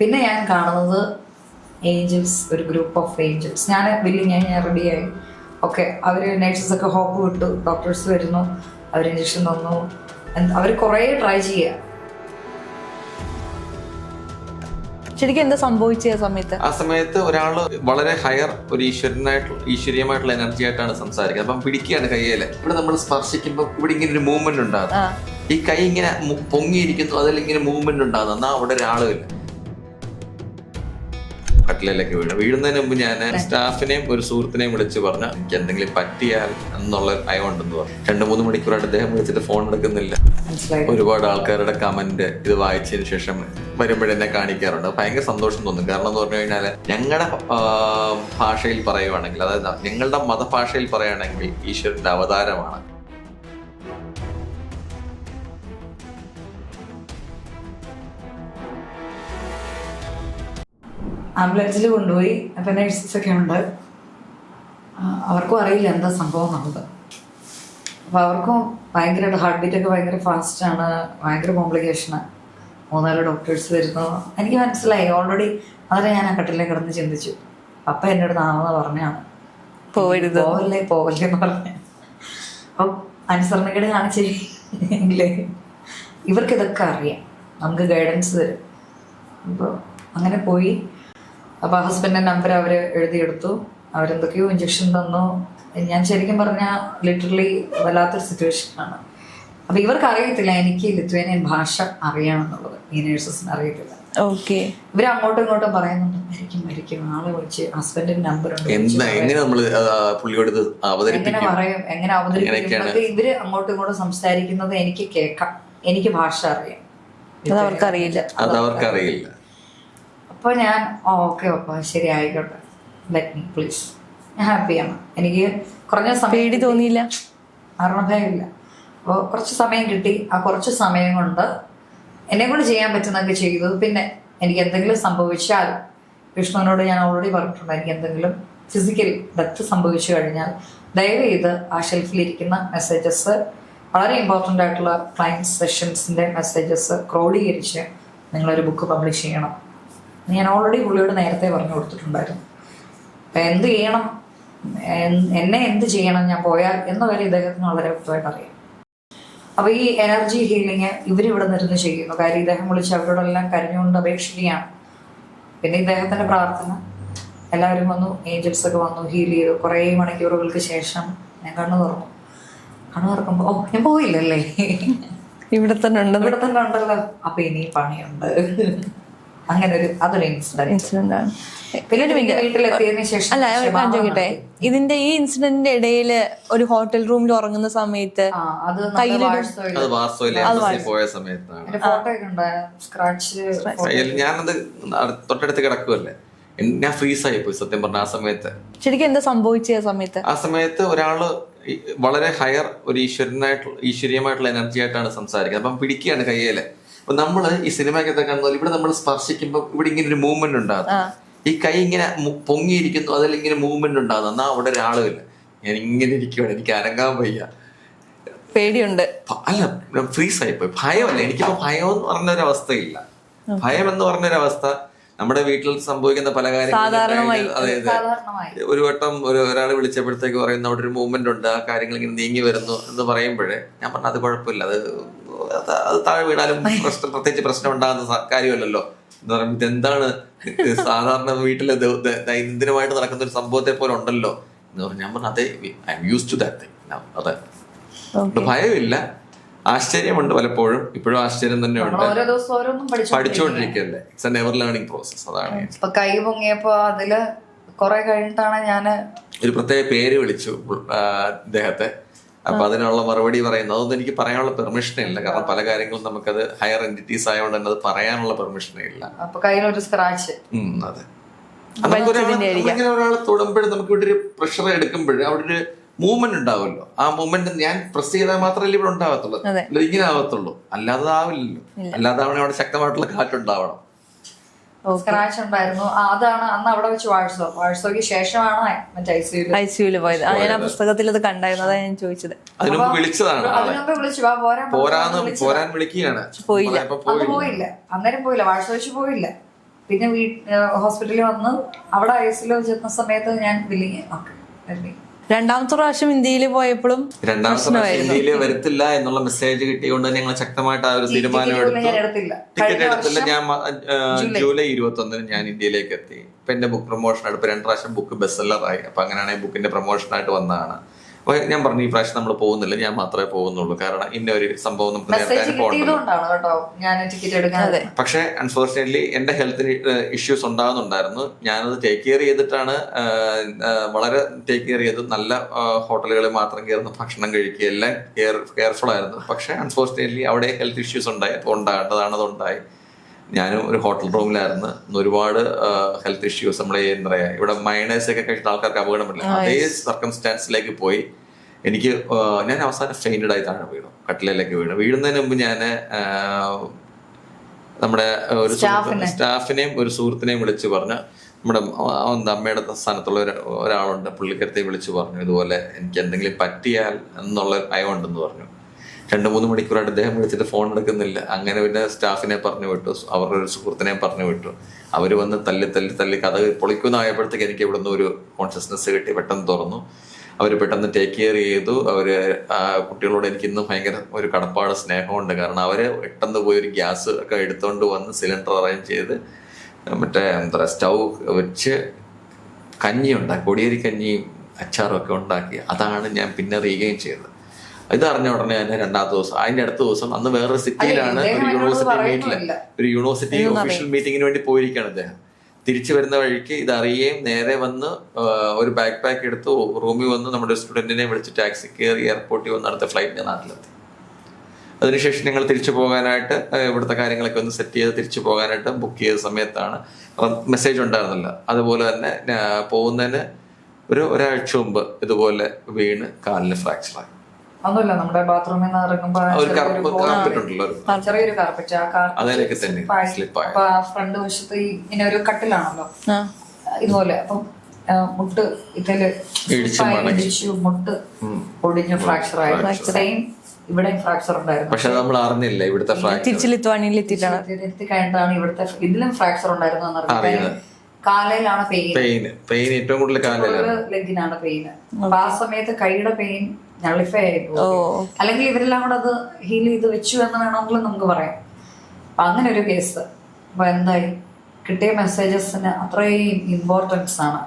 പിന്നെ ഞാൻ കാണുന്നത് ഏഞ്ചൽസ് ഒരു ഗ്രൂപ്പ് ഓഫ് ഏഞ്ചൽസ് ഞാൻ ബില്ലിങ് ഞാൻ ഞാൻ റെഡിയായി ഓക്കെ അവർ നേഴ്സസ് ഒക്കെ ഹോപ്പ് വിട്ടു. ഡോക്ടേഴ്സ് വരുന്നു. അവർ ഇഞ്ചക്ഷൻ തന്നു. അവർ കുറേ ട്രൈ ചെയ്യുക ശരിക്കും എന്താ സംഭവിച്ച ആ സമയത്ത്? ആ സമയത്ത് ഒരാൾ വളരെ ഹയർ ഒരു ഈശ്വരനായിട്ടുള്ള ഈശ്വരീയമായിട്ടുള്ള എനർജി ആയിട്ടാണ് സംസാരിക്കുന്നത്. അപ്പം പിടിക്കുകയാണ് കയ്യിൽ. ഇവിടെ നമ്മൾ സ്പർശിക്കുമ്പോൾ ഇവിടെ ഇങ്ങനെ ഒരു മൂവ്മെന്റ് ഉണ്ടാകും. ഈ കൈ ഇങ്ങനെ പൊങ്ങിയിരിക്കുന്നു. അതിൽ ഇങ്ങനെ മൂവ്മെന്റ് ഉണ്ടാകുന്നു എന്നാ അവിടെ ഒരാളുമില്ല കട്ടിലേക്ക് വീണു വീഴുന്നതിന് മുമ്പ് ഞാൻ സ്റ്റാഫിനെയും ഒരു സുഹൃത്തിനെയും വിളിച്ച് പറഞ്ഞു എനിക്ക് എന്തെങ്കിലും പറ്റിയാൽ എന്നുള്ള ഭയം ഉണ്ടെന്ന് പറഞ്ഞു. രണ്ടു മൂന്ന് മണിക്കൂറായിട്ട് അദ്ദേഹം വിളിച്ചിട്ട് ഫോൺ എടുക്കുന്നില്ല. ഒരുപാട് ആൾക്കാരുടെ കമന്റ് ഇത് വായിച്ചതിന് ശേഷം വരുമ്പോഴെന്നെ കാണിക്കാറുണ്ട്. ഭയങ്കര സന്തോഷം തോന്നും. കാരണം എന്ന് പറഞ്ഞു കഴിഞ്ഞാൽ ഞങ്ങളുടെ ഭാഷയിൽ പറയുവാണെങ്കിൽ അതായത് ഞങ്ങളുടെ മതഭാഷയിൽ പറയുകയാണെങ്കിൽ ഈശ്വരന്റെ അവതാരമാണ്. ആംബുലൻസിൽ കൊണ്ടുപോയി അപ്പം നേഴ്സസൊക്കെ ഉണ്ട്. അവർക്കും അറിയില്ല എന്താ സംഭവം എന്നുള്ളത്. അപ്പോൾ അവർക്കും ഭയങ്കരമായിട്ട് ഹാർട്ട് ബീറ്റ് ഒക്കെ ഭയങ്കര ഫാസ്റ്റാണ് ഭയങ്കര കോംപ്ലിക്കേഷനാണ് മൂന്നാൽ ഡോക്ടേഴ്സ് വരുന്നു. എനിക്ക് മനസ്സിലായി ഓൾറെഡി അതിനെ ഞാൻ ആ കട്ടിലെ കിടന്ന് ചിന്തിച്ചു. അപ്പ എന്റെ അടുത്ത് ആവുന്ന പറഞ്ഞാണ് പോവരുത്. പോവല്ലേ പോവല്ലേ എന്ന് പറഞ്ഞു. അപ്പം അനുസരണക്കേട് കാണിച്ചില്ലേ ഇവർക്ക് ഇതൊക്കെ അറിയാം. നമുക്ക് ഗൈഡൻസ് തരും. അപ്പോൾ അങ്ങനെ പോയി. അപ്പോൾ ഹസ്ബൻഡിന്റെ നമ്പർ അവർ എഴുതിയെടുത്തു. അവരെന്തൊക്കെയോ ഇഞ്ചക്ഷൻ തന്നു. ഞാൻ ശരിക്കും പറഞ്ഞാൽ ലിറ്ററലി വല്ലാത്തൊരു സിറ്റുവേഷൻ ആണ്. അപ്പോൾ ഇവർക്ക് അറിയത്തില്ല എനിക്ക് ലിത്വേനിയൻ ഭാഷ അറിയാമെന്നുള്ളത് ഈ നേഴ്സസിന് അറിയത്തില്ല. ഓക്കെ ഇവർ അങ്ങോട്ടും ഇങ്ങോട്ടും പറയുന്നുണ്ട് മരിക്കും മരിക്കും. ആളെ വിളിച്ച് ഹസ്ബൻഡിന്റെ നമ്പർ ഉണ്ട്. എങ്ങനെ നമ്മൾ പുള്ളിയോട് എങ്ങനെ പറയും എങ്ങനെ അവതരിപ്പിക്കും? എങ്ങനെയൊക്കെയാണ്? ഇവർ അങ്ങോട്ടും ഇങ്ങോട്ടും സംസാരിക്കുന്നത് എനിക്ക് കേൾക്കാം. എനിക്ക് ഭാഷ അറിയാം. അത് അവർക്കറിയില്ല. അത് അവർക്കറിയില്ല. അപ്പോൾ ഞാൻ ഓക്കെ ഓക്കെ ശരി ആയിക്കോട്ടെ. ലെറ്റ് മീ പ്ലീസ് ഞാൻ ഹാപ്പി ആണ്. എനിക്ക് കുറഞ്ഞ സമയം പേടി തോന്നിയില്ല? മരണഭയമില്ല അപ്പോൾ കുറച്ച് സമയം കിട്ടി. ആ കുറച്ച് സമയം കൊണ്ട് എന്നെ കൊണ്ട് ചെയ്യാൻ പറ്റുന്നൊക്കെ ചെയ്തു. പിന്നെ എനിക്ക് എന്തെങ്കിലും സംഭവിച്ചാൽ വിഷ്ണുവിനോട് ഞാൻ ഓൾറെഡി പറഞ്ഞിട്ടുണ്ട്. എനിക്ക് എന്തെങ്കിലും ഫിസിക്കൽ ഡെത്ത് സംഭവിച്ചു കഴിഞ്ഞാൽ ദയവ് ചെയ്ത് ആ ഷെൽഫിലിരിക്കുന്ന മെസ്സേജസ് വളരെ ഇമ്പോർട്ടന്റ് ആയിട്ടുള്ള ക്ലയന്റ് സെഷൻസിന്റെ മെസ്സേജസ് ക്രോഡീകരിച്ച് നിങ്ങളൊരു ബുക്ക് പബ്ലിഷ് ചെയ്യണം. ഞാൻ ഓൾറെഡി പുള്ളിയോട് നേരത്തെ പറഞ്ഞു കൊടുത്തിട്ടുണ്ടായിരുന്നു. അപ്പം എന്ത് ചെയ്യണം? എന്നെ എന്ത് ചെയ്യണം? ഞാൻ പോയാൽ എന്ന കാര്യം ഇദ്ദേഹത്തിന് വളരെ വ്യക്തമായിട്ട് അറിയാം. അപ്പോൾ ഈ എനർജി ഹീലിംഗ് ഇവരിവിടെ നിന്ന് ചെയ്യുന്നു. കാര്യം ഇദ്ദേഹം വിളിച്ച് അവരോടെല്ലാം കരഞ്ഞുകൊണ്ട് അപേക്ഷിക്കുകയാണ്. പിന്നെ ഇദ്ദേഹത്തിന്റെ പ്രാർത്ഥന. എല്ലാവരും വന്നു ഏഞ്ചൽസ് ഒക്കെ വന്നു ഹീൽ ചെയ്തു. കുറേ മണിക്കൂറുകൾക്ക് ശേഷം ഞാൻ കണ്ണു തുറന്നു. കണ്ണു തുറക്കുമ്പോൾ ഓ ഞാൻ പോയില്ലല്ലേ? ഇവിടെ തന്നെ ഉണ്ട് ഇവിടെ തന്നെ ഉണ്ടല്ലോ. അപ്പം ഇനി പണിയുണ്ട്. അങ്ങനെ ഒരു അതൊരു ഇൻസിഡന്റ് ആണ് അല്ല ചോദിക്കട്ടെ? ഇതിന്റെ ഈ ഇൻസിഡന്റിന്റെ ഇടയിൽ ഒരു ഹോട്ടൽ റൂമിൽ ഉറങ്ങുന്ന സമയത്ത് ഞാനത് തൊട്ടടുത്ത് കിടക്കുമല്ലേ ഞാൻ ഫ്രീസ് ആയി പോയി സത്യം പറഞ്ഞ ആ സമയത്ത്. ശരിക്കും എന്താ സംഭവിച്ചത് ആ സമയത്ത്? ആ സമയത്ത് ഒരാൾ വളരെ ഹയർ ഒരു ഈശ്വരനായിട്ടുള്ള ഈശ്വരീയമായിട്ടുള്ള എനർജി ആയിട്ടാണ് സംസാരിക്കുന്നത്. അപ്പം പിടിക്കുകയാണ് കയ്യിൽ. അപ്പൊ നമ്മൾ ഈ സിനിമയൊക്കെ കാണുന്നത് ഇവിടെ നമ്മൾ സ്പർശിക്കുമ്പോൾ ഇവിടെ ഇങ്ങനെ ഒരു മൂവ്മെന്റ് ഉണ്ടാകും. ഈ കൈ ഇങ്ങനെ പൊങ്ങിയിരിക്കുന്നു അതിൽ ഇങ്ങനെ മൂവ്മെന്റ് ഉണ്ടാകുന്നു എന്നാ അവിടെ ഒരാളുമില്ല ഞാൻ ഇങ്ങനെ ഇരിക്കുവാണ് എനിക്ക് അരങ്ങാൻ വയ്യ. പേടിയുണ്ട്. അല്ല ഫ്രീസ് ആയിപ്പോയി ഭയമല്ല എനിക്കിപ്പോ ഭയം എന്ന് പറഞ്ഞൊരവസ്ഥയില്ല. ഭയം എന്ന് പറഞ്ഞൊരവസ്ഥ. നമ്മുടെ വീട്ടിൽ സംഭവിക്കുന്ന പല കാര്യങ്ങളും അതെ അതെ ഒരു വട്ടം ഒരു ഒരാൾ വിളിച്ചപ്പോഴത്തേക്ക് പറയുന്ന അവിടെ ഒരു മൂവ്മെന്റ് ഉണ്ട് ആ കാര്യങ്ങൾ ഇങ്ങനെ നീങ്ങി വരുന്നു എന്ന് പറയുമ്പോഴേ ഞാൻ പറഞ്ഞു അത് കുഴപ്പമില്ല അത് അത് താഴെ വീണാലും പ്രശ്നം പ്രത്യേകിച്ച് പ്രശ്നം ഉണ്ടാകുന്ന കാര്യമല്ലല്ലോ. എന്ന് പറയുമ്പോൾ ഇതെന്താണ്? ഇത് സാധാരണ വീട്ടിലെ ദൈനംദിനമായിട്ട് നടക്കുന്ന ഒരു സംഭവത്തെ പോലെ ഉണ്ടല്ലോ. എന്ന് പറഞ്ഞു ഞാൻ പറഞ്ഞു അതെ I'm use to that thing അതെ. ഭയമില്ല. ആശ്ചര്യമുണ്ട് പലപ്പോഴും. ഇപ്പോഴും ആശ്ചര്യം തന്നെയുണ്ട് ഉണ്ട്. ഓരോ ദിവസം ഓരോന്നും പഠിച്ചു പഠിച്ചുകൊണ്ടിരിക്കുകയല്ലേ it's a never learning process അതാണ് ഇപ്പൊ കൈ പൊങ്ങിയപ്പോ അതിൽ കുറെ കഴിഞ്ഞിട്ടാണ് ഞാൻ ഒരു പ്രത്യേക പേര് വിളിച്ചു ആ, ഇദ്ദേഹത്തെ അപ്പൊ അതിനുള്ള മറുപടി പറയുന്നത് അതൊന്നും എനിക്ക് പറയാനുള്ള പെർമിഷൻ ഇല്ല. കാരണം പല കാര്യങ്ങളും നമുക്കത് ഹയർ എന്റിറ്റീസ് ആയതുകൊണ്ട് തന്നെ അത് പറയാനുള്ള പെർമിഷനേ ഇല്ല. അപ്പൊ കയ്യിലൊരു സ്ക്രാച്ച് അതെ. ഇങ്ങനെ ഒരാൾ തൊടുമ്പോഴും നമുക്ക് ഇവിടെ ഒരു പ്രഷർ എടുക്കുമ്പോഴും അവിടെ ഒരു മൂവ്മെന്റ് ഉണ്ടാവുമല്ലോ. ആ മൂവ്മെന്റ് ഞാൻ പ്രസ് ചെയ്താൽ മാത്രമല്ലേ ഇവിടെ ഉണ്ടാവത്തുള്ളൂ. ഇങ്ങനെ ആവത്തുള്ളൂ. അല്ലാതെ ആവില്ലല്ലോ. അല്ലാതെ അവിടെ അവിടെ ശക്തമായിട്ടുള്ള കാറ്റുണ്ടാവണം സ്ക്രാച്ച് ഉണ്ടായിരുന്നു. അതാണ് അന്ന് അവിടെ വെച്ച് വാഴ്സോ വാഴ്സോയ്ക്ക് ശേഷമാണ് മറ്റേ ഐ സിയിൽ സിയുൽ പോയത്. ആ, ഞാൻ ആ പുസ്തകത്തിൽ അത് കണ്ടായിരുന്നു. അതാ ഞാൻ ചോദിച്ചത്. അതിനു വിളിച്ചതാണ് ആളെ അതിനുമ്പ് വിളിച്ചു. വാ പോരാൻ പോരാന്ന് വിളിച്ചതാ. പോരാൻ വിളിക്കുകയാണ്. പോയില്ല. അന്ന് അന്നേരം പോയില്ല. വാഴ്സ വെച്ച് പോയില്ല. പിന്നെ വീ ഹോസ്പിറ്റലിൽ വന്ന് അവിടെ ഐ സിയിൽ ചെന്ന സമയത്ത് ഞാൻ ബില്ലിങ് ഓക്കെ രണ്ടാമത്തെ പ്രാവശ്യം ഇന്ത്യയിൽ പോയപ്പോഴും രണ്ടാമത്തെ പ്രാവശ്യം ഇന്ത്യയിൽ വരത്തില്ല എന്നുള്ള മെസ്സേജ് കിട്ടിയോണ്ട് ഞങ്ങൾ ശക്തമായിട്ട് ആ ഒരു തീരുമാനം ടിക്കറ്റ് എടുത്തു. എടുത്തില്ല ടിക്കറ്റ് എടുത്തില്ല. ഞാൻ ജൂലൈ. ഇരുപത്തി ഒന്നിന് ഞാൻ ഇന്ത്യയിലേക്ക് എത്തി. ഇപ്പൊ എന്റെ ബുക്ക് പ്രൊമോഷൻ ആയിട്ട് ഇപ്പൊ രണ്ട് പ്രാവശ്യം ബുക്ക് ബെസ്റ്റ് സെല്ലറായി അപ്പൊ അങ്ങനെയാണെങ്കിൽ ബുക്കിന്റെ പ്രൊമോഷൻ ആയിട്ട് വന്നതാണ്. ഞാൻ പറഞ്ഞു ഈ പ്രാവശ്യം നമ്മൾ പോകുന്നില്ല ഞാൻ മാത്രമേ പോകുന്നുള്ളൂ. കാരണം ഇന്ന ഒരു സംഭവം നമുക്ക് നേരത്തെ മെസ്സേജ് അനുഭവം കേട്ടോ? ഞാൻ ടിക്കറ്റ് എടുക്കാൻ പക്ഷേ അൺഫോർച്ചുനേറ്റ്ലി എന്റെ ഹെൽത്തിന് ഇഷ്യൂസ് ഉണ്ടാകുന്നുണ്ടായിരുന്നു. ഞാനത് ടേക്ക് കെയർ ചെയ്തിട്ടാണ് വളരെ ടേക്ക് കെയർ ചെയ്ത് നല്ല ഹോട്ടലുകളിൽ മാത്രം കയറുന്ന ഭക്ഷണം കഴിക്കുക. എല്ലാം കെയർ കെയർഫുൾ ആയിരുന്നു. പക്ഷേ അൺഫോർച്ചുനേറ്റ്ലി അവിടെ ഹെൽത്ത് ഇഷ്യൂസ് ഉണ്ടായി. അപ്പോൾ ഉണ്ടാകേണ്ടതാണ് അതുണ്ടായി. ഞാനും ഒരു ഹോട്ടൽ റൂമിലായിരുന്നു ഒരുപാട് ഹെൽത്ത് ഇഷ്യൂസ് നമ്മൾ എന്താ പറയാ ഇവിടെ മൈനേഴ്സ് ഒക്കെ കഴിച്ചിട്ട് ആൾക്കാർക്ക് അപകടം പറ്റില്ല. അതേ സർക്കംസ്റ്റാൻസിലേക്ക് പോയി എനിക്ക് ഞാൻ അവസാനം ഫെയിന്റഡ് ആയി താഴെ വീണു. കട്ടിലേക്ക് വീണു. വീഴുന്നതിന് മുമ്പ് ഞാൻ നമ്മുടെ ഒരു സ്റ്റാഫിനെയും ഒരു സുഹൃത്തിനെയും വിളിച്ച് പറഞ്ഞു നമ്മുടെ അമ്മയുടെ സ്ഥാനത്തുള്ള ഒരു ഒരാളുണ്ട്. പുള്ളിക്കരത്തെ വിളിച്ച് പറഞ്ഞു ഇതുപോലെ എനിക്ക് എന്തെങ്കിലും പറ്റിയാൽ എന്നുള്ള ഭയമുണ്ടെന്ന് പറഞ്ഞു. രണ്ട് മൂന്ന് മണിക്കൂറായിട്ട് അദ്ദേഹം വിളിച്ചിട്ട് ഫോൺ എടുക്കുന്നില്ല. അങ്ങനെ പിന്നെ സ്റ്റാഫിനെ പറഞ്ഞു വിട്ടു അവരുടെ ഒരു സുഹൃത്തിനെ പറഞ്ഞു വിട്ടു. അവർ വന്ന് തല്ലി തല്ലി തല്ലി കഥ പൊളിക്കുന്നായപ്പോഴത്തേക്ക് എനിക്ക് ഇവിടുന്ന് ഒരു കോൺഷ്യസ്നസ് കിട്ടി. പെട്ടെന്ന് തുറന്നു. അവർ പെട്ടെന്ന് ടേക്ക് കെയർ ചെയ്തു. അവർ കുട്ടികളോട് എനിക്ക് ഇന്നും ഭയങ്കര ഒരു കടപ്പാട് സ്നേഹമുണ്ട്. കാരണം അവർ പെട്ടെന്ന് പോയി ഒരു ഗ്യാസ് ഒക്കെ എടുത്തുകൊണ്ട് വന്ന് സിലിണ്ടർ അറേഞ്ച് ചെയ്ത് മറ്റേ എന്താ പറയുക സ്റ്റൗ വെച്ച് കഞ്ഞി ഉണ്ടാക്കി കൊടിയേരി കഞ്ഞിയും അച്ചാറും ഒക്കെ ഉണ്ടാക്കി. അതാണ് ഞാൻ പിന്നെ റീഗെയിൻ ചെയ്തത്. ഇത് അറിഞ്ഞ ഉടനെ തന്നെ രണ്ടാമത്തെ ദിവസം അതിന്റെ അടുത്ത ദിവസം അന്ന് വേറെ സിറ്റിയിലാണ് ഒരു യൂണിവേഴ്സിറ്റി മീറ്റിൽ മീറ്റിൽ ഒരു യൂണിവേഴ്സിറ്റി ഒഫീഷ്യൽ മീറ്റിംഗിന് വേണ്ടി പോയിരിക്കുകയാണ് അദ്ദേഹം തിരിച്ചു വരുന്ന വഴിക്ക് ഇത് അറിയുകയും നേരെ വന്ന് ഒരു ബാക്ക് പാക്ക് എടുത്ത് റൂമിൽ വന്ന് നമ്മുടെ സ്റ്റുഡന്റിനെ വിളിച്ച് ടാക്സി കയറി എയർപോർട്ടിൽ വന്ന് അടുത്ത ഫ്ലൈറ്റിന് നാട്ടിലെത്തി. അതിനുശേഷം ഞങ്ങൾ തിരിച്ചു പോകാനായിട്ട് ഇവിടുത്തെ കാര്യങ്ങളൊക്കെ ഒന്ന് സെറ്റ് ചെയ്ത് തിരിച്ചു പോകാനായിട്ട് ബുക്ക് ചെയ്ത സമയത്താണ് മെസ്സേജ് ഉണ്ടായിരുന്നില്ല. അതുപോലെ തന്നെ പോകുന്നതിന് ഒരു ഒരാഴ്ച മുമ്പ് ഇതുപോലെ വീണ് കാലിന് ഫ്രാക്ചറായി ഒന്നുമില്ല നമ്മുടെ ബാത്റൂമിൽ നിന്ന് ഇറങ്ങുമ്പോ ഒരു ചെറിയൊരു കാർപ്പറ്റ് ആ കാർപ്പറ്റ് ഫ്രണ്ട് വശത്ത് ഇങ്ങനെ ഒരു കട്ടിലാണല്ലോ. ഇതുപോലെ. അപ്പം മുട്ട് ഇതിൽ ഇടിച്ച് മുട്ട് ഒടിഞ്ഞു ഫ്രാക്ചർ ആയി. സെയിം ഇവിടെ ഫ്രാക്ചർ ഉണ്ടായിരുന്നു. പക്ഷെ നമ്മൾ അറിഞ്ഞില്ല ഇവിടുത്തെ ഫ്രാക്ചർ തിരിച്ച് ലിത്വാനിയിൽ എത്തിയിട്ടാണ് എത്തി കഴിഞ്ഞിട്ടാണ് ഇവിടുത്തെ ഇതിലും ഫ്രാക്ചർ ഉണ്ടായിരുന്നു അറിയുന്നത്. കാലയിലാണ് പെയിൻ പെയിൻ പെയിൻ ഏറ്റവും കൂടുതൽ ലെഗിനാണ് പെയിൻ അപ്പൊ ആ സമയത്ത് കൈയുടെ പെയിൻ നളിഫൈ ആയി പോകും അല്ലെങ്കിൽ ഇവരെല്ലാം കൂടെ അത് ഹീൽ ചെയ്ത് വെച്ചു എന്ന് വേണമെങ്കിലും നമുക്ക് പറയാം. അപ്പൊ അങ്ങനെ ഒരു കേസ് അപ്പൊ എന്തായി? കിട്ടിയ മെസ്സേജസിന് അത്രയും ഇമ്പോർട്ടൻസ് ആണ്.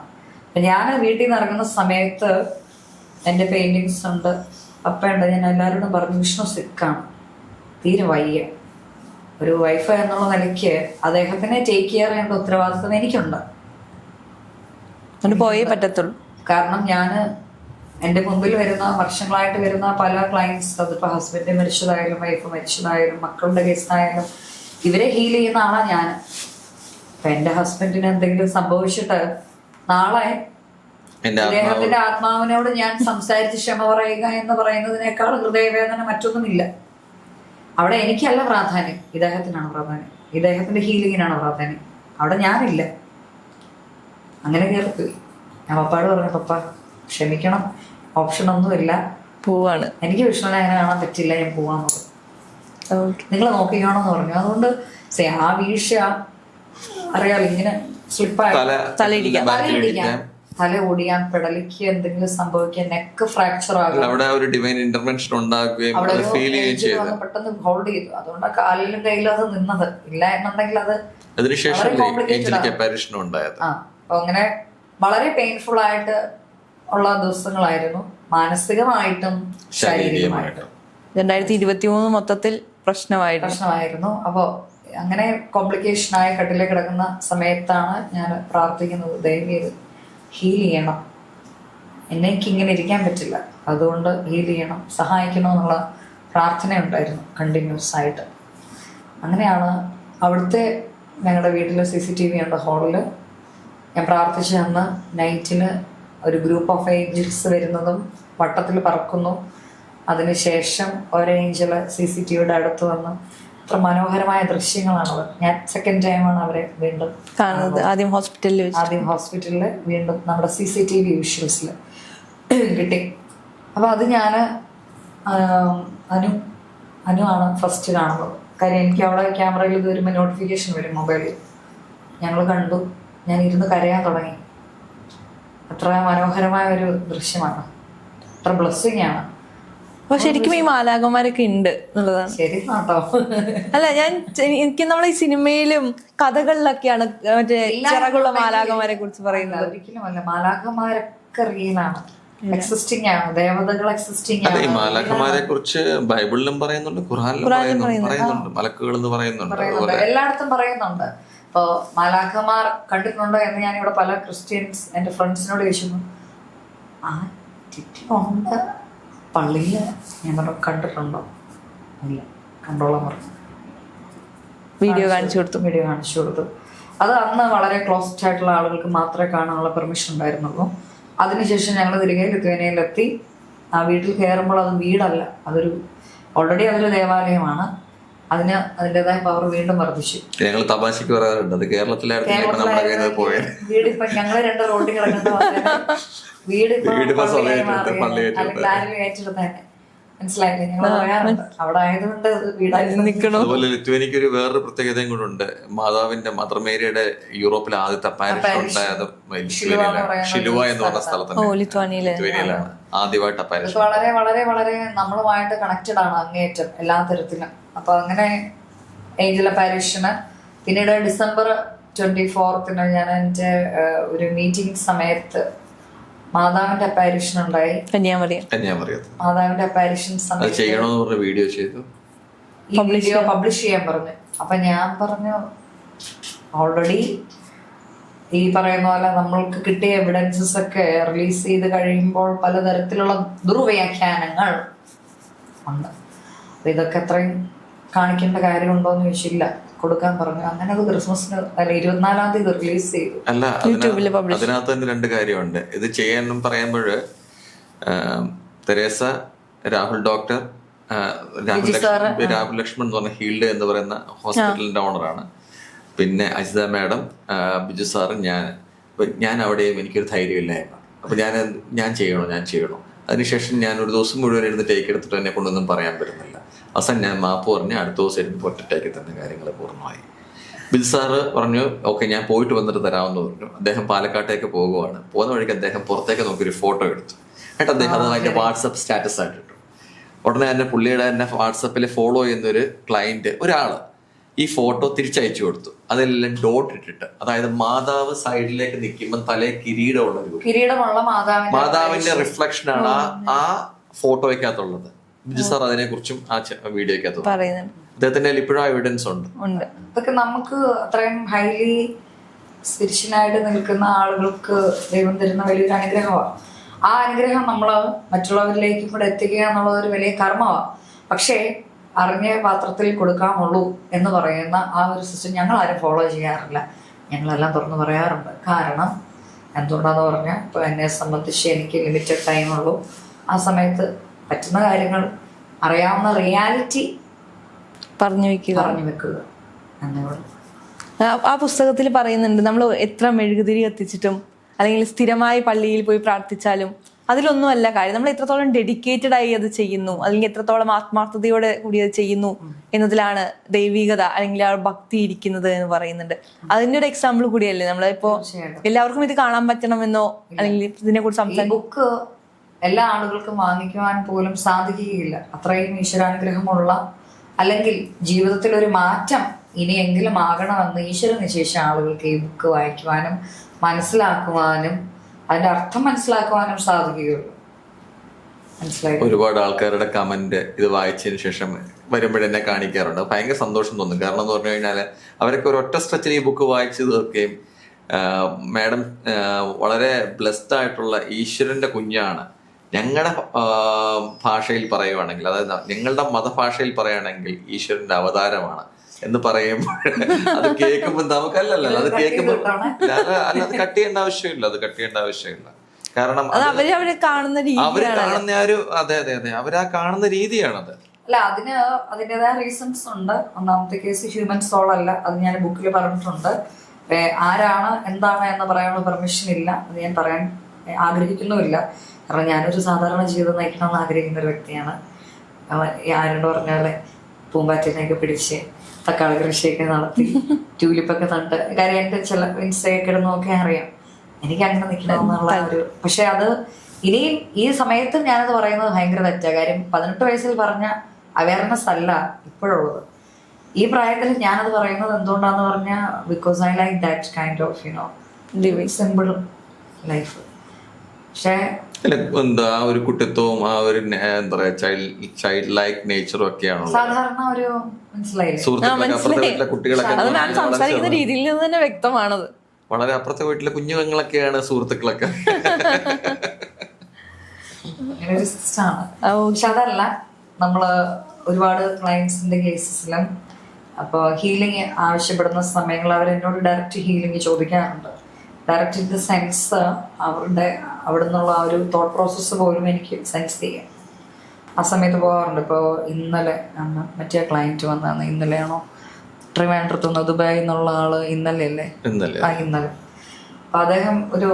ഞാൻ വീട്ടിൽ നിന്ന് ഇറങ്ങുന്ന സമയത്ത് എന്റെ പെയിന്റിങ്സ് ഉണ്ട്. അപ്പയുണ്ട് ഞാൻ എല്ലാവരോടും പറഞ്ഞു വിഷ്ണു സിക്കാണ്. തീരെ വയ്യ. ഒരു വൈഫ് എന്നുള്ള നിലയ്ക്ക് അദ്ദേഹത്തിനെ ടേക്ക് കെയർ ചെയ്യേണ്ട ഉത്തരവാദിത്വം എനിക്കുണ്ട്. പോയേ പറ്റത്തുള്ളൂ. കാരണം ഞാൻ എന്റെ മുമ്പിൽ വരുന്ന വർഷങ്ങളായിട്ട് വരുന്ന പല ക്ലയൻസ് അതിപ്പോൾ ഹസ്ബൻഡ് മരിച്ചതായാലും വൈഫ് മരിച്ചതായാലും മക്കളുടെ കേസിലായാലും ഇവരെ ഹീൽ ചെയ്യുന്ന ആളാണ് ഞാൻ. അപ്പം എന്റെ ഹസ്ബൻഡിന് എന്തെങ്കിലും സംഭവിച്ചിട്ട് നാളെ അദ്ദേഹത്തിന്റെ ആത്മാവിനോട് ഞാൻ സംസാരിച്ച് ക്ഷമ പറയുക എന്ന് പറയുന്നതിനേക്കാൾ ഹൃദയവേദന മറ്റൊന്നുമില്ല. അവിടെ എനിക്കല്ല പ്രാധാന്യം. ഇദ്ദേഹത്തിനാണ് പ്രാധാന്യം. ഇദ്ദേഹത്തിന്റെ ഹീലിങ്ങിനാണ് പ്രാധാന്യം. അവിടെ ഞാനില്ല. അങ്ങനെ കയറിപ്പോയി ഞാൻ പപ്പാട് പറഞ്ഞു പപ്പ ക്ഷമിക്കണം. ഓപ്ഷൻ ഒന്നുമില്ല പോവാണ്. എനിക്ക് വിഷ്ണുവിനെ അങ്ങനെ കാണാൻ പറ്റില്ല ഞാൻ പോവാന്ന് പറഞ്ഞു നിങ്ങൾ നോക്കിക്കാണെന്ന് പറഞ്ഞു. അതുകൊണ്ട് സേ ആ വീഴ്ച അറിയാലോ ഇങ്ങനെ സ്ലിപ്പായി. തല തലയിടിക്കാൻ. ബാക്കിൽ തലയിടിക്കാൻ. തല ഓടിയാൻ പെടലിക്ക് എന്തെങ്കിലും സംഭവിക്കുക നെക്ക് ഫ്രാക്ചർ ആകും അവിടെ ഒരു ഡിവൈൻ ഇന്റർവെൻഷൻ ഉണ്ടാക്കുകയും ഫീൽ ചെയ്യുകയും പെട്ടെന്ന് ഹോൾഡ് ചെയ്തു. അതുകൊണ്ട് കാലിലും കയ്യിലും അത് നിന്നത്. ഇല്ല എന്നുണ്ടെങ്കിൽ അത് അതിനുശേഷം അങ്ങനെ വളരെ പെയിൻഫുൾ ആയിട്ട് ഉള്ള ദിവസങ്ങളായിരുന്നു. മാനസികമായിട്ടും ശാരീരികമായിട്ടും. രണ്ടായിരത്തി ഇരുപത്തി മൂന്ന് മൊത്തത്തിൽ പ്രശ്നമായിരുന്നു. പ്രശ്നമായിരുന്നു. അപ്പോൾ അങ്ങനെ കോംപ്ലിക്കേഷൻ ആയ കട്ടിലേക്ക് കിടക്കുന്ന സമയത്താണ് ഞാൻ പ്രാർത്ഥിക്കുന്നത് ദയവേത് ഹീൽ ചെയ്യണം. എന്നേക്ക് ഇങ്ങനെ ഇരിക്കാൻ പറ്റില്ല. അതുകൊണ്ട് ഹീൽ ചെയ്യണം. സഹായിക്കണമെന്നുള്ള പ്രാർത്ഥന ഉണ്ടായിരുന്നു കണ്ടിന്യൂസ് ആയിട്ട്. അങ്ങനെയാണ് അവിടുത്തെ ഞങ്ങളുടെ വീട്ടിൽ സി സി ടി വി ഉണ്ട് ഹാളിൽ ഞാൻ പ്രാർത്ഥിച്ചു അന്ന് നൈറ്റിന് ഒരു ഗ്രൂപ്പ് ഓഫ് ഏഞ്ചൽസ് വരുന്നതും വട്ടത്തിൽ പറക്കുന്നു. അതിനുശേഷം ഒരേഞ്ചൽ സി സി ടി വിയുടെ അടുത്ത് വന്ന് അത്ര മനോഹരമായ ദൃശ്യങ്ങളാണത് ഞാൻ സെക്കൻഡ് ടൈമാണ് അവരെ വീണ്ടും കാണുന്നത്. ആദ്യം ഹോസ്പിറ്റലിൽ ആദ്യം ഹോസ്പിറ്റലിൽ വീണ്ടും നമ്മുടെ സി സി ടി വി വിഷ്വൽസിൽ കിട്ടി. അപ്പോൾ അത് ഞാൻ അനു അനു ആണ് ഫസ്റ്റ് കാണുന്നത്. കാര്യം എനിക്ക് അവിടെ ക്യാമറയിൽ ഇത് വരുമ്പോൾ നോട്ടിഫിക്കേഷൻ വരും മൊബൈലിൽ ഞങ്ങൾ കണ്ടു. ഞാൻ ഇരുന്ന് കരയാൻ തുടങ്ങി. അത്ര മനോഹരമായ ഒരു ദൃശ്യമാണ്. അത്ര ബ്ലെസ്സിങ് ആണ്. അപ്പൊ ശരിക്കും ഈ മാലാകന്മാരൊക്കെ ഉണ്ട് എന്നുള്ളതാണ്. ശരി കേട്ടോ അല്ല ഞാൻ എനിക്ക് നമ്മൾ ഈ സിനിമയിലും കഥകളിലൊക്കെയാണ് മറ്റേ ചിറകുള്ള മാലാകന്മാരെ കുറിച്ച് പറയുന്നത്. ഒരിക്കലും അല്ല മാലാഖമാരൊക്കെ റിയലാണ് എക്സിസ്റ്റിംഗ് ആണ്. ദേവതകൾ എക്സിസ്റ്റിംഗ് മാലാഖമാരെ കുറിച്ച് ബൈബിളിലും പറയുന്നുണ്ട് ഖുറാനിലും പറയുന്നുണ്ട് മലക്കുകൾ എന്ന് പറയുന്നുണ്ട് പറയുന്നുണ്ട്. എല്ലായിടത്തും പറയുന്നുണ്ട്. ഇപ്പോ മാലാഖമാർ കണ്ടിട്ടുണ്ടോ എന്ന് ഞാൻ ഇവിടെ പല ക്രിസ്ത്യൻസ് എന്റെ ഫ്രണ്ട്സിനോട് ചോദിച്ചു ആ ചുറ്റിലുണ്ട് പള്ളിയിൽ? ഞാൻ പറഞ്ഞു കണ്ടിട്ടുണ്ടോ? ഇല്ല. കണ്ടോളാൻ പറഞ്ഞു. വീഡിയോ കാണിച്ചു കൊടുത്തു. വീഡിയോ കാണിച്ചു കൊടുത്തു. അത് അന്ന് വളരെ ക്ലോസ്ഡ് ആയിട്ടുള്ള ആളുകൾക്ക് മാത്രമേ കാണാനുള്ള പെർമിഷൻ ഉണ്ടായിരുന്നുള്ളൂ. അതിനുശേഷം ഞങ്ങൾ തിരികെ ലിത്വേനയിലെത്തി. ആ വീട്ടിൽ കയറുമ്പോൾ അത് വീടല്ല. അതൊരു ഓൾറെഡി അതൊരു ദേവാലയമാണ്. അതിന് അതിന്റെതായ പവർ വീണ്ടും വർദ്ധിച്ചു. ഞങ്ങൾ തമാശക്ക് പറയാറുണ്ട് അത് കേരളത്തിലായിരുന്നു വീട് ഇപ്പൊ രണ്ട് റോഡിൽ കിടക്കുന്ന വീട് ഏറ്റെടുത്തന്നെ മനസ്സിലായില്ലേ? ഞങ്ങൾ പറയാറുണ്ട്. അവിടെ ആയതുകൊണ്ട് വീടായി ലിത്വേനിക്ക് ഒരു വേറൊരു പ്രത്യേകതയും കൂടെ ഉണ്ട്. മാതാവിന്റെ മദർ മേരിയുടെ യൂറോപ്പിലെ ആദ്യത്തെ പാരിഷ്. ഉണ്ടായത് ഷിലുവ എന്ന് പറഞ്ഞ സ്ഥലത്താണ്. ആദ്യമായിട്ട് വളരെ വളരെ വളരെ നമ്മളുമായിട്ട് കണക്റ്റഡ് ആണ് അങ്ങേയറ്റം എല്ലാ തരത്തിലും. അപ്പൊ അങ്ങനെ ഏഞ്ചല പാരിഷിന്. പിന്നീട് ഡിസംബർ ട്വന്റി ഫോർത്തിന് ഞാൻ എന്റെ ഒരു മീറ്റിംഗ് സമയത്ത് മാതാവിന്റെ അപ്പാരിഷൻ ഉണ്ടായി മാതാവിന്റെ അപ്പാരിഷൻ സമയത്ത് വീഡിയോ ചെയ്തു. വീഡിയോ പബ്ലിഷ് ചെയ്യാൻ പറഞ്ഞു. അപ്പൊ ഞാൻ പറഞ്ഞു ഓൾറെഡി ഈ പറയുന്ന പോലെ നമ്മൾക്ക് കിട്ടിയ എവിഡൻസസ് ഒക്കെ റിലീസ് ചെയ്ത് കഴിയുമ്പോൾ പലതരത്തിലുള്ള ദുർവ്യാഖ്യാനങ്ങൾ ഉണ്ട് അപ്പൊ ഇതൊക്കെ അത്രയും കാണിക്കേണ്ട കാര്യമുണ്ടോ എന്ന് ചോദിച്ചില്ല. കൊടുക്കാൻ പറഞ്ഞു. അങ്ങനെ അത് ക്രിസ്മസിന് അല്ല ഇരുപത്തിനാലാം തീയതി റിലീസ് ചെയ്തു. അല്ല അതിനകത്ത് തന്നെ രണ്ട് കാര്യമുണ്ട്. ഇത് ചെയ്യാനും പറയുമ്പോൾ തെരേസ രാഹുൽ ഡോക്ടർ രാഹുൽ ലക്ഷ്മൺ എന്ന് പറഞ്ഞ ഹീൽഡ് എന്ന് പറയുന്ന ഹോസ്പിറ്റലിന്റെ ഓണറാണ്. പിന്നെ അജിത മാഡം ബിജു സാറ് ഞാൻ ഞാൻ അവിടെയും എനിക്കൊരു ധൈര്യമില്ലായ്മ അപ്പൊ ഞാൻ ഞാൻ ചെയ്യണോ? ഞാൻ ചെയ്യണോ? അതിനുശേഷം ഞാൻ ഒരു ദിവസം മുഴുവൻ ഇരുന്ന് ടേക്ക് എടുത്തിട്ട് എന്നെ കൊണ്ടൊന്നും പറയാൻ പറ്റുന്നില്ല. അവസാനം ഞാൻ മാപ്പ് പറഞ്ഞ് അടുത്ത ദിവസം എനിക്ക് ഒറ്റ തന്ന കാര്യങ്ങൾ പൂർണമായി. ബിൽ സാറ് പറഞ്ഞു ഓക്കെ ഞാൻ പോയിട്ട് വന്നിട്ട് തരാമെന്ന് പറഞ്ഞു. അദ്ദേഹം പാലക്കാട്ടേക്ക് പോകുവാണ്. പോകുന്ന വഴിക്ക് അദ്ദേഹം പുറത്തേക്ക് നോക്കി ഒരു ഫോട്ടോ എടുത്തു. എന്നിട്ട് അദ്ദേഹം അത് അതിന്റെ വാട്സപ്പ് സ്റ്റാറ്റസ് ആയിട്ടിട്ടു ഉടനെ തന്നെ പുള്ളിയുടെ തന്നെ വാട്സപ്പിൽ ഫോളോ ചെയ്യുന്ന ഒരു ക്ലയന്റ് ഒരാൾ ഈ ഫോട്ടോ തിരിച്ചയച്ചു കൊടുത്തു. അതെല്ലാം ഡോട്ട് ഇട്ടിട്ട് അതായത് മാതാവ് സൈഡിലേക്ക് നിൽക്കുമ്പോൾ തലേ കിരീടമുള്ള ഒരു മാതാവിന്റെ റിഫ്ലക്ഷൻ ആണ് ആ ആ ഫോട്ടോയ്ക്കകത്തുള്ളത്. ബിജു സാർ അതിനെ കുറിച്ചും ആ വീഡിയോക്കകത്ത് പറയുന്നുണ്ട്. അദ്ദേഹത്തിന്റെ ഇപ്പോഴും എവിഡൻസ് ഉണ്ട്. ഉണ്ട്. ഇതൊക്കെ നമുക്ക് അത്രയും ഹൈലി സ്പിരിച്വലായിട്ട് നിൽക്കുന്ന ആളുകൾക്ക് ദൈവം തരുന്ന വലിയൊരു അനുഗ്രഹമാണ്. ആ അനുഗ്രഹം നമ്മൾ മറ്റുള്ളവരിലേക്ക് കൂടെ എത്തിക്കുക എന്നുള്ളത് ഒരു വലിയ കർമ്മമാണ് പക്ഷേ അറിഞ്ഞ പാത്രത്തിൽ കൊടുക്കാമുള്ളൂ എന്ന് പറയുന്ന ആ ഒരു സിസ്റ്റം ഞങ്ങൾ ആരും ഫോളോ ചെയ്യാറില്ല. ഞങ്ങളെല്ലാം തുറന്നു പറയാറുണ്ട്. കാരണം എന്തുകൊണ്ടാന്ന് പറഞ്ഞാൽ ഇപ്പോൾ എന്നെ സംബന്ധിച്ച് എനിക്ക് ലിമിറ്റഡ് ടൈമുള്ളൂ ആ സമയത്ത് പറ്റുന്ന കാര്യങ്ങൾ അറിയാവുന്ന റിയാലിറ്റി പറഞ്ഞു വെക്കുക. പറഞ്ഞു വെക്കുക. ആ- പുസ്തകത്തിൽ പറയുന്നുണ്ട് നമ്മൾ എത്ര മെഴുകുതിരി കത്തിച്ചിട്ടും അല്ലെങ്കിൽ സ്ഥിരമായി പള്ളിയിൽ പോയി പ്രാർത്ഥിച്ചാലും അതിലൊന്നുമല്ല കാര്യം. നമ്മൾ എത്രത്തോളം ഡെഡിക്കേറ്റഡ് ആയി അത് ചെയ്യുന്നു അല്ലെങ്കിൽ എത്രത്തോളം ആത്മാർത്ഥതയോടെ കൂടി അത് ചെയ്യുന്നു എന്നതിലാണ് ദൈവികത അല്ലെങ്കിൽ ആ ഭക്തി ഇരിക്കുന്നത് എന്ന് പറയുന്നുണ്ട്. അതിന്റെ ഒരു എക്സാമ്പിൾ കൂടിയല്ലേ? നമ്മളിപ്പോ. എല്ലാവർക്കും ഇത് കാണാൻ പറ്റണമെന്നോ അല്ലെങ്കിൽ ഇതിനെ കുറിച്ച് സംസാരിക്കും ബുക്ക് എല്ലാ ആളുകൾക്കും വാങ്ങിക്കുവാൻ പോലും സാധിക്കുകയില്ല. അത്രയും ഈശ്വരാനുഗ്രഹമുള്ള അല്ലെങ്കിൽ ജീവിതത്തിൽ ഒരു മാറ്റം ഇനിയെങ്കിലും ആകണമെന്ന് ഈശ്വര നിശേഷം ആളുകൾക്ക് ഈ ബുക്ക് വായിക്കുവാനും മനസ്സിലാക്കുവാനും അതിന്റെ അർത്ഥം മനസ്സിലാക്കുവാനും സാധിക്കുകയുള്ളൂ. ഒരുപാട് ആൾക്കാരുടെ കമന്റ് ഇത് വായിച്ചതിന് ശേഷം വരുമ്പോഴെന്നെ കാണിക്കാറുണ്ട്. ഭയങ്കര സന്തോഷം തോന്നും. കാരണം എന്ന് പറഞ്ഞു കഴിഞ്ഞാൽ അവരൊക്കെ ഒരു ഒറ്റ സ്ട്രെച്ചിൽ ഈ ബുക്ക് വായിച്ചു തീർക്കുകയും മാഡം വളരെ ബ്ലെസ്ഡ് ആയിട്ടുള്ള ഈശ്വരന്റെ കുഞ്ഞാണ്. ഞങ്ങളുടെ ഭാഷയിൽ പറയുവാണെങ്കിൽ അതായത് ഞങ്ങളുടെ മതഭാഷയിൽ പറയുകയാണെങ്കിൽ ഈശ്വരന്റെ അവതാരമാണ് എന്ന് പറയുമ്പോൾ അത് കേൾക്കുമ്പോൾ നമുക്കല്ലല്ലോ അത് കേൾക്കുമ്പോൾ അല്ല അത് കട്ട് ചെയ്യേണ്ട ആവശ്യമില്ല അത് കട്ട് ചെയ്യേണ്ട ആവശ്യമില്ല. കാരണം അവർ അവർ കാണുന്ന അവർ രീതിയാണ് കാണുന്ന ഒരു അതെ അതെ അതെ അവരാ കാണുന്ന രീതിയാണത്. അല്ല അതിന് അതിന്റെതായ റീസൺസ് ഉണ്ട്. ഒന്നാമത്തെ കേസ് ഹ്യൂമൻ സോൾ അല്ല അത് ഞാൻ ബുക്കിൽ പറഞ്ഞിട്ടുണ്ട്. ആരാണ് എന്താണ് എന്ന് പറയാനുള്ള പെർമിഷൻ ഇല്ല. അത് ഞാൻ പറയാൻ ആഗ്രഹിക്കുന്നുമില്ല. കാരണം ഞാനൊരു സാധാരണ ജീവിതം നയിക്കണമെന്ന് ആഗ്രഹിക്കുന്ന ഒരു വ്യക്തിയാണ്. ആരോട് പറഞ്ഞാൽ പൂമ്പാറ്റിനെയൊക്കെ പിടിച്ച് തക്കാളി കൃഷിയൊക്കെ നടത്തി ട്യൂലിപ്പൊക്കെ നട്ട്. കാര്യം എന്റെ ചില ഇൻസ്റ്റയൊക്കെ ഇടുന്നൊക്കെ അറിയാം. എനിക്ക് അങ്ങനെ നിൽക്കണമെന്നുള്ള ഒരു പക്ഷെ അത് ഇനിയും ഈ സമയത്ത് ഞാനത് പറയുന്നത് ഭയങ്കര തെറ്റാ. കാര്യം പതിനെട്ട് വയസ്സിൽ പറഞ്ഞ അവയർനെസ് അല്ല ഇപ്പോഴുള്ളത്. ഈ പ്രായത്തിൽ ഞാനത് പറയുന്നത് എന്തുകൊണ്ടാന്ന് പറഞ്ഞാൽ because I like that kind of you know living simple life പക്ഷേ അല്ല എന്താ ആ ഒരു കുട്ടിത്വവും ആ ഒരു എന്താ പറയാ ചൈൽഡ് ചൈൽഡ് ലൈക്ക് നേച്ചറും ഒക്കെയാണോ സാധാരണ ഒരു മനസ്സിലായി സുഹൃത്തുക്കളൊക്കെ അപ്പുറത്തെ വീട്ടിലെ കുട്ടികളൊക്കെ അത് എന്ന് മാം പറഞ്ഞാൽ വളരെ സംസാരിക്കുന്ന രീതിയിൽ നിന്ന് തന്നെ വ്യക്തമാണത്. വളരെ അപ്പുറത്തെ വീട്ടിലെ കുഞ്ഞുങ്ങളൊക്കെയാണ് സുഹൃത്തുക്കളൊക്കെ. അങ്ങനെ ഒരു പക്ഷെ അതല്ല നമ്മൾ ഒരുപാട് ക്ലയൻസിന്റെ കേസസിലും അപ്പോൾ ഹീലിംഗ് ആവശ്യപ്പെടുന്ന സമയങ്ങൾ അവർ എന്നോട് ഡയറക്റ്റ് ഹീലിംഗ് ചോദിക്കാറുണ്ട്. ഡയറക്റ്റ് ഇൻ ദ സെൻസ് അവരുടെ അവിടെ നിന്നുള്ള ആ ഒരു തോട്ട് പ്രോസസ്സ് പോലും എനിക്ക് സെൻസ് ചെയ്യാം. ആ സമയത്ത് പോകാറുണ്ട്. ഇപ്പോൾ ഇന്നലെ അന്ന് മറ്റേ ക്ലയന്റ് വന്നാണ് ഇന്നലെയാണോ? ട്രിവാൻഡ്രത്തു നിന്ന് ദുബായിൽ നിന്നുള്ള ആൾ ഇന്നലെ അല്ലേ? ആ ഇന്നലെ. അപ്പം അദ്ദേഹം ഒരു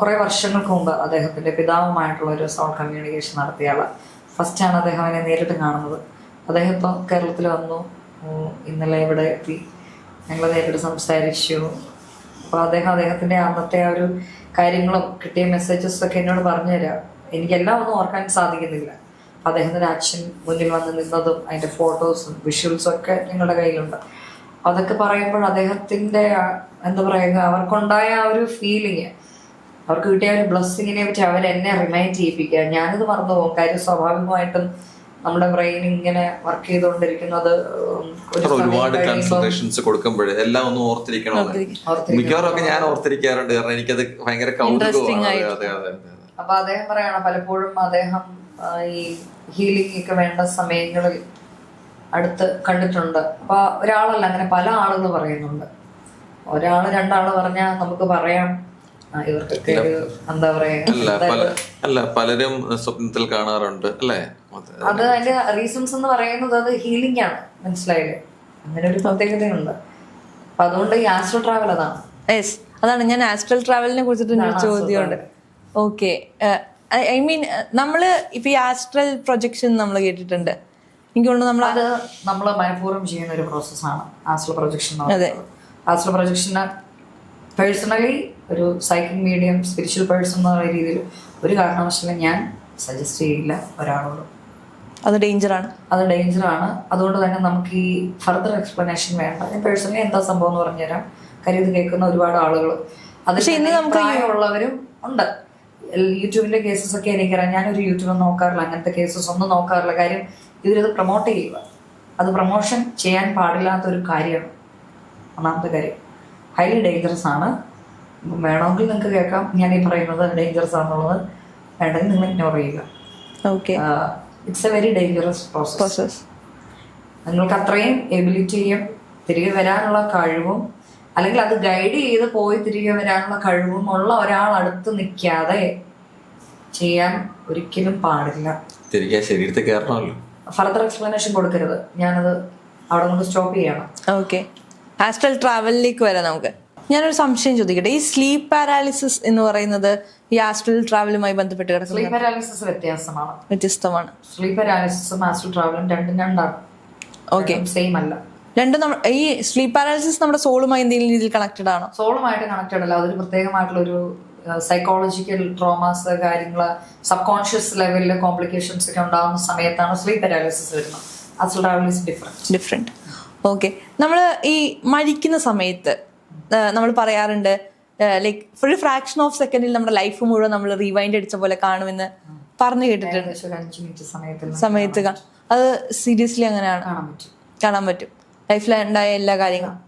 കുറേ വർഷങ്ങൾക്ക് മുമ്പ് അദ്ദേഹത്തിന്റെ പിതാവുമായിട്ടുള്ള ഒരു സോൾ കമ്മ്യൂണിക്കേഷൻ നടത്തിയ ആൾ. ഫസ്റ്റ് ആണ് അദ്ദേഹം എന്നെ നേരിട്ട് കാണുന്നത്. അദ്ദേഹം ഇപ്പോൾ കേരളത്തിൽ വന്നു. ഇന്നലെ ഇവിടെ എത്തി. ഞങ്ങൾ നേരിട്ട് സംസാരിച്ചു. അപ്പോൾ അദ്ദേഹം അദ്ദേഹത്തിന്റെ അന്നത്തെ ആ ഒരു കാര്യങ്ങളും കിട്ടിയ മെസ്സേജസ് ഒക്കെ എന്നോട് പറഞ്ഞു തരാം. എനിക്കെല്ലാം ഒന്നും ഓർക്കാൻ സാധിക്കുന്നില്ല. അദ്ദേഹത്തിന്റെ അച്ഛൻ മുന്നിൽ വന്ന് നിന്നതും അതിന്റെ ഫോട്ടോസും വിഷ്വൽസും ഒക്കെ നിങ്ങളുടെ കയ്യിലുണ്ട്. അതൊക്കെ പറയുമ്പോൾ അദ്ദേഹത്തിന്റെ എന്താ പറയുക അവർക്കുണ്ടായ ആ ഒരു ഫീലിങ് അവർക്ക് കിട്ടിയ ഒരു ബ്ലസ്സിങ്ങിനെ പറ്റി അവർ എന്നെ റിമൈൻഡ് ചെയ്യിപ്പിക്കുക. ഞാനിത് മറന്നു പോകും കാര്യം സ്വാഭാവികമായിട്ടും നമ്മുടെ ബ്രെയിൻ ഇങ്ങനെ വർക്ക് ചെയ്തുകൊണ്ടിരിക്കുന്നത് ഒരുപാട് കൺസൾട്ടേഷൻസ് കൺസെൻട്രേഷൻസ് കൊടുക്കുമ്പോഴേ എല്ലാം ഒന്ന് ഓർത്തിരിക്കണം. മിക്കവാറും ഒക്കെ ഞാൻ ഓർത്തിരിക്കാറുണ്ട് കാരണം എനിക്കത് ഭയങ്കര അപ്പൊ അദ്ദേഹം പറയണ പലപ്പോഴും അദ്ദേഹം ഈ ഹീലിംഗ് ഒക്കെ വേണ്ട സമയങ്ങളിൽ അടുത്ത് കണ്ടിട്ടുണ്ട്. അപ്പൊ ഒരാളല്ല അങ്ങനെ പല ആളുകൾ പറയുന്നുണ്ട്. ഒരാൾ രണ്ടാൾ പറഞ്ഞാൽ നമുക്ക് പറയാം. ഇവർക്കൊക്കെ എന്താ പറയാ പല അല്ല പലരും സ്വപ്നത്തിൽ കാണാറുണ്ട് അല്ലേ? അതെ. അത് അതിന്റെ റീസൺസ് എന്ന് പറയുന്നത് അത് ഹീലിംഗ് ആണ്. മനസ്സിലായില്ലേ? അങ്ങനെ ഒരു പ്രത്യേകതയുണ്ട്. അപ്പൊ അതുകൊണ്ട് ഈ ആസ്ട്രോ ട്രാവൽ അതാണ്. യെസ് അതാണ്. ഞാൻ ആസ്ട്രൽ ട്രാവലിനെ കുറിച്ചിട്ട് ഒരു ചോദ്യമുണ്ട്. ഓക്കെ ഐ മീൻ നമ്മൾ ഇപ്പൊ ഈ ആസ്ട്രൽ പ്രൊജക്ഷൻ നമ്മൾ കേട്ടിട്ടുണ്ട്. എനിക്ക് തോന്നുന്നു നമ്മൾ അത് നമ്മൾ മനഃപൂർവം ചെയ്യുന്ന ഒരു പ്രോസസ്സാണ് ആസ്ട്രൽ പ്രൊജക്ഷൻ അതെ. ആസ്ട്രൽ പ്രൊജക്ഷന് പേഴ്സണലി ഒരു സൈക്കിക് മീഡിയം സ്പിരിച്വൽ പേഴ്സൺ എന്നുള്ള രീതിയിൽ ഒരു കാരണവശാലും ഞാൻ സജസ്റ്റ് ചെയ്യില്ല ഒരാളോട്. അത് ഡേഞ്ചർ ആണ്. അത് ഡേഞ്ചറാണ് അതുകൊണ്ട് തന്നെ നമുക്ക് ഈ ഫർദർ എക്സ്പ്ലനേഷൻ വേണ്ട. ഞാൻ പേഴ്സണലി എന്താ സംഭവം എന്ന് പറഞ്ഞുതരാം. കാര്യം ഇത് കേൾക്കുന്ന ഒരുപാട് ആളുകൾ അത് ഇന്ന് നമുക്ക് ഉള്ളവരും ഉണ്ട്. യൂട്യൂബിന്റെ കേസസ് ഒക്കെ എനിക്കറിയാം. ഞാനൊരു യൂട്യൂബ് നോക്കാറില്ല. അങ്ങനത്തെ കേസസ് ഒന്നും നോക്കാറില്ല. കാര്യം ഇവരിത് പ്രൊമോട്ട് ചെയ്യുക. അത് പ്രൊമോഷൻ ചെയ്യാൻ പാടില്ലാത്ത ഒരു കാര്യമാണ്. ഒന്നാമത്തെ കാര്യം. ഹൈലി ഡേഞ്ചറസ് ആണ്. വേണമെങ്കിൽ നിങ്ങൾക്ക് കേൾക്കാം. ഞാൻ ഈ പറയുന്നത് ഡേഞ്ചറസ് ആണെന്നുള്ളത്. വേണ്ടെങ്കിൽ നിങ്ങൾ ഇഗ്നോർ ചെയ്യുക. Okay it's a very dangerous process നിങ്ങൾക്ക് അത്രയും എബിലിറ്റിയും തിരികെ വരാനുള്ള കഴിവും അല്ലെങ്കിൽ അത് ഗൈഡ് ചെയ്ത് പോയി തിരികെ വരാനുള്ള കഴിവും ഉള്ള ഒരാൾ അടുത്ത് നിൽക്കാതെ ചെയ്യാൻ ഒരിക്കലും പാടില്ല. തിരികെ ശരീരത്തിൽ കയറണമല്ലോ. ഫർദർ എക്സ്പ്ലനേഷൻ കൊടുക്കരുത്. ഞാനത് അവിടെ കൊണ്ട് സ്റ്റോപ്പ് ചെയ്യണം. ഓക്കെ ആസ്ട്രൽ ട്രാവലിലേക്ക് വരാം നമുക്ക്. ഞാനൊരു സംശയം ചോദിക്കട്ടെ? ഈ സ്ലീപ്പ് പാരാലിസിസ് എന്ന് പറയുന്നത് ഈ ആസ്ട്രൽ ട്രാവലുമായി ബന്ധപ്പെട്ട് കിടക്കുന്ന സ്ലീപ്പ് പാരാലിസിസ് വ്യത്യാസമാണ്. വ്യത്യസ്തമാണ്. സ്ലീപ്പ് പാരാലിസിസും ആസ്ട്രൽ ട്രാവലും രണ്ടും രണ്ടാണ്. ഓക്കെ സെയിം അല്ല. രണ്ടും നമ്മ ഈ സ്ലീപ്പ് പാരാലിസിസ് നമ്മുടെ സോളുമായി എന്തെങ്കിലും രീതിയിൽ കണക്റ്റഡ് ആണോ? സോളുമായിട്ട് കണക്റ്റഡ് അല്ല. അതൊരു പ്രത്യേകമായിട്ടുള്ള ഒരു സൈക്കോളജിക്കൽ ട്രോമാസ് കാര്യങ്ങൾ സബ് കോൺഷ്യസ് ലെവലിൽ കോംപ്ലിക്കേഷൻസ് ഒക്കെ ഉണ്ടാകുന്ന സമയത്താണ് സ്ലീപ്പ് പാരാലിസിസ് വരുന്നത്. Astral travel is different different okay നമ്മൾ ഈ മരിക്കുന്ന സമയത്ത് നമ്മൾ പറയാറുണ്ട് ലൈക്ക് ഫുൾ ഫ്രാക്ഷൻ ഓഫ് സെക്കൻഡിൽ നമ്മുടെ ലൈഫ് മുഴുവൻ നമ്മൾ റീവൈൻഡ് അടിച്ച പോലെ കാണുമെന്ന് പറഞ്ഞു കേട്ടിട്ടുണ്ട്. സമയത്ത് അത് സീരിയസ്ലി അങ്ങനെയാണ്. കാണാൻ പറ്റും. ലൈഫിൽ ഉണ്ടായ എല്ലാ കാര്യങ്ങളും.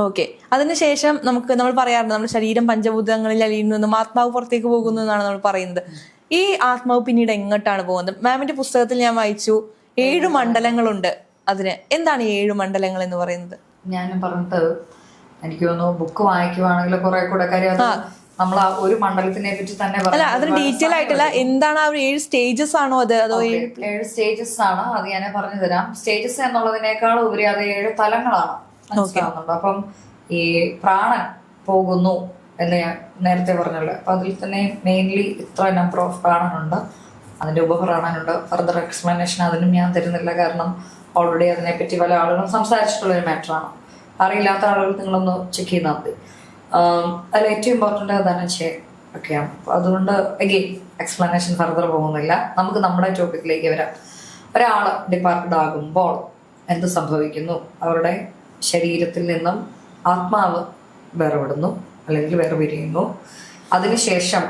ഓക്കെ അതിനുശേഷം നമുക്ക് നമ്മൾ പറയാറുണ്ട് നമ്മുടെ ശരീരം പഞ്ചഭൂതങ്ങളിൽ അലിയുന്നു എന്നും ആത്മാവ് പുറത്തേക്ക് പോകുന്നു എന്നാണ് നമ്മൾ പറയുന്നത്. ഈ ആത്മാവ് പിന്നീട് എങ്ങോട്ടാണ് പോകുന്നത്? മാമിന്റെ പുസ്തകത്തിൽ ഞാൻ വായിച്ചു ഏഴ് മണ്ഡലങ്ങളുണ്ട് അതിന്. എന്താണ് ഈ ഏഴ് മണ്ഡലങ്ങൾ എന്ന് പറയുന്നത്? ഞാൻ പറഞ്ഞിട്ട് എനിക്ക് തോന്നുന്നു ബുക്ക് വായിക്കുവാണെങ്കിൽ കുറെ കൂടെ കാര്യം നമ്മൾ ഒരു മണ്ഡലത്തിനെ പറ്റി തന്നെ അല്ല അതിന് ഡീറ്റെയിൽ ആയിട്ടില്ല. എന്താണ് ആ ഒരു ഏഴ് സ്റ്റേജസ് ആണോ അത്? അതോ. ഏഴ് സ്റ്റേജസ് ആണ്. അത് ഞാൻ പറഞ്ഞു തരാം. സ്റ്റേജസ് എന്നുള്ളതിനേക്കാൾ ഉപരി അത് ഏഴ് തലങ്ങളാണ്. മനസ്സിലാവുന്നുണ്ട്? അപ്പം ഈ പ്രാണൻ പോകുന്നു എന്ന് ഞാൻ നേരത്തെ പറഞ്ഞല്ലോ. അപ്പൊ അതിൽ തന്നെ മെയിൻലി ഇത്ര നമ്പർ ഓഫ് പ്രാണനുണ്ട്. അതിന്റെ ഉപപ്രാണനുണ്ട്. ഫർദർ എക്സ്പ്ലനേഷൻ അതിനും ഞാൻ തരുന്നില്ല. കാരണം ഓൾറെഡി അതിനെപ്പറ്റി പല ആളുകളും സംസാരിച്ചിട്ടുള്ള ഒരു മാറ്ററാണ് അറിയില്ലാത്ത ആളുകൾ നിങ്ങളൊന്ന് ചെക്ക് ചെയ്താൽ മതി. അതിൽ ഏറ്റവും ഇമ്പോർട്ടന്റ് അതാണ് ധനഞ്ജയം ഒക്കെയാണ്. അപ്പോൾ അതുകൊണ്ട് എഗെയിൻ എക്സ്പ്ലനേഷൻ ഫർദർ പോകുന്നില്ല. നമുക്ക് നമ്മുടെ ടോപ്പിക്കിലേക്ക് വരാം. ഒരാൾ ഡിപ്പാർട്ടഡ് ആകുമ്പോൾ എന്ത് സംഭവിക്കുന്നു? അവരുടെ ശരീരത്തിൽ നിന്നും ആത്മാവ് വേർപെടുന്നു അല്ലെങ്കിൽ വേർപിരിയുന്നു. അതിനുശേഷം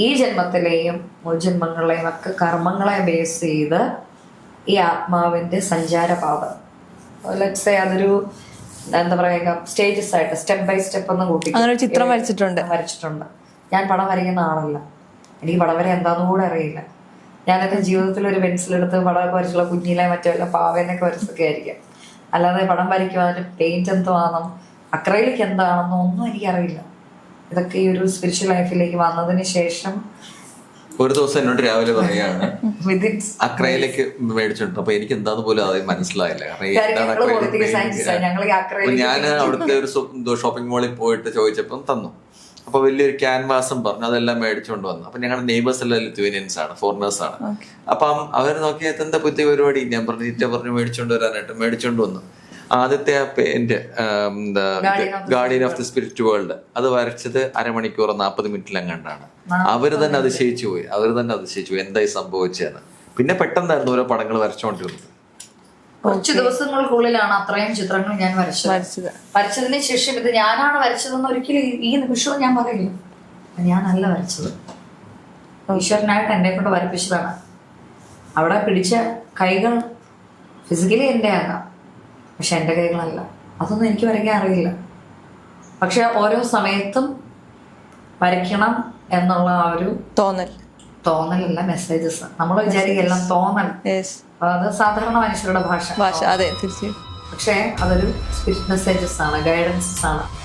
ഈ ജന്മത്തിലെയും മുൻജന്മങ്ങളിലെയും ഒക്കെ കർമ്മങ്ങളെ ബേസ് ചെയ്ത് ഈ ആത്മാവിന്റെ സഞ്ചാരപാത. സേ അതൊരു എന്താ പറയുക സ്റ്റേജസ് ആയിട്ട് സ്റ്റെപ്പ് ബൈ സ്റ്റെപ്പ് ഒന്ന് കൂട്ടി അങ്ങനെ ഒരു ചിത്രം വരച്ചിട്ടുണ്ട്. വരച്ചിട്ടുണ്ട്. ഞാൻ പടം വരയ്ക്കുന്ന ആളല്ല. എനിക്ക് പടം വരെ എന്താന്ന് കൂടെ അറിയില്ല. ഞാൻ എന്റെ ജീവിതത്തിൽ ഒരു പെൻസിൽ എടുത്ത് പടമൊക്കെ വരച്ചുള്ള കുഞ്ഞിലെ മറ്റുള്ള പാവേനൊക്കെ വരച്ചൊക്കെ ആയിരിക്കാം. അല്ലാതെ പടം വരയ്ക്കുമ്പോൾ അതിന്റെ പെയിന്റ് എന്തുവാണെന്നും അക്രൈലിക് എന്താണെന്നും ഒന്നും എനിക്കറിയില്ല. ഇതൊക്കെ ഈ ഒരു സ്പിരിച്വൽ ലൈഫിലേക്ക് വന്നതിന് ശേഷം ഒരു ദിവസം എന്നോട് രാവിലെ പറയാണ് അക്രയിലേക്ക് മേടിച്ചിട്ടുണ്ട്. അപ്പൊ എനിക്ക് എന്താന്ന് പോലും അത് മനസ്സിലായില്ല. കാരണം ഞാൻ അവിടുത്തെ ഒരു ഷോപ്പിംഗ് മാളിൽ പോയിട്ട് ചോദിച്ചപ്പം തന്നു. അപ്പൊ വലിയൊരു ക്യാൻവാസും പറഞ്ഞു. അതെല്ലാം മേടിച്ചുകൊണ്ട് വന്നു. അപ്പൊ ഞങ്ങളുടെ നെയ്ബേഴ്സ് എല്ലാം ലിത്വേനിയൻസ് ആണ് ഫോറിനേഴ്സ് ആണ്. അപ്പം അവർ നോക്കിയാൽ എന്താ പുതിയ പരിപാടി? ഞാൻ പറഞ്ഞു ഇറ്റ പറഞ്ഞു മേടിച്ചോണ്ട് വരാനായിട്ട് മേടിച്ചോണ്ട് വന്നു. ആദ്യത്തെ ആ പെയിന്റ് എന്താ Guardian of the guardian of the spirit world അത് വരച്ചത് അരമണിക്കൂർ നാൽപ്പത് മിനിറ്റിലെങ്ങാണ്ടാണ്. അവർ തന്നെ അതിശയിച്ചു പോയി. അവർ തന്നെ അതിശയിച്ചു പോയി. എന്തായി സംഭവിച്ചതെന്ന് പിന്നെ പെട്ടെന്നായിരുന്നു ഓരോ പടങ്ങൾ വരച്ചോണ്ടിരുന്നത്. കുറച്ച് ദിവസങ്ങൾക്കുള്ളിലാണ് അത്രയും ചിത്രങ്ങൾ ഞാൻ വരച്ചത്. വരച്ചത്. വരച്ചതിന് ശേഷം ഇത് ഞാനാണ് വരച്ചതെന്ന് ഒരിക്കലും ഈ- ഈ നിമിഷവും ഞാൻ പറയില്ല. ഞാനല്ല വരച്ചത്. ഈശ്വരനായിട്ട് എന്നെ കൊണ്ട് വരപ്പിച്ചതാണ്. അവിടെ പിടിച്ച കൈകൾ ഫിസിക്കലി എന്റെ ആകാം. പക്ഷെ എന്റെ കൈകളല്ല. അതൊന്നും എനിക്ക് വരയ്ക്കാൻ അറിയില്ല. പക്ഷെ ഓരോ സമയത്തും വരയ്ക്കണം എന്നുള്ള ആ ഒരു തോന്നൽ. തോന്നലല്ല മെസ്സേജസ് നമ്മൾ വിചാരിക്കുക എല്ലാം തോന്നൽ. അത് സാധാരണ മനുഷ്യരുടെ ഭാഷ. ഭാഷ. അതെ തീർച്ചയായും. പക്ഷേ അതൊരു സ്പിരിറ്റ് മെസ്സേജസ് ആണ് ഗൈഡൻസസ് ആണ്.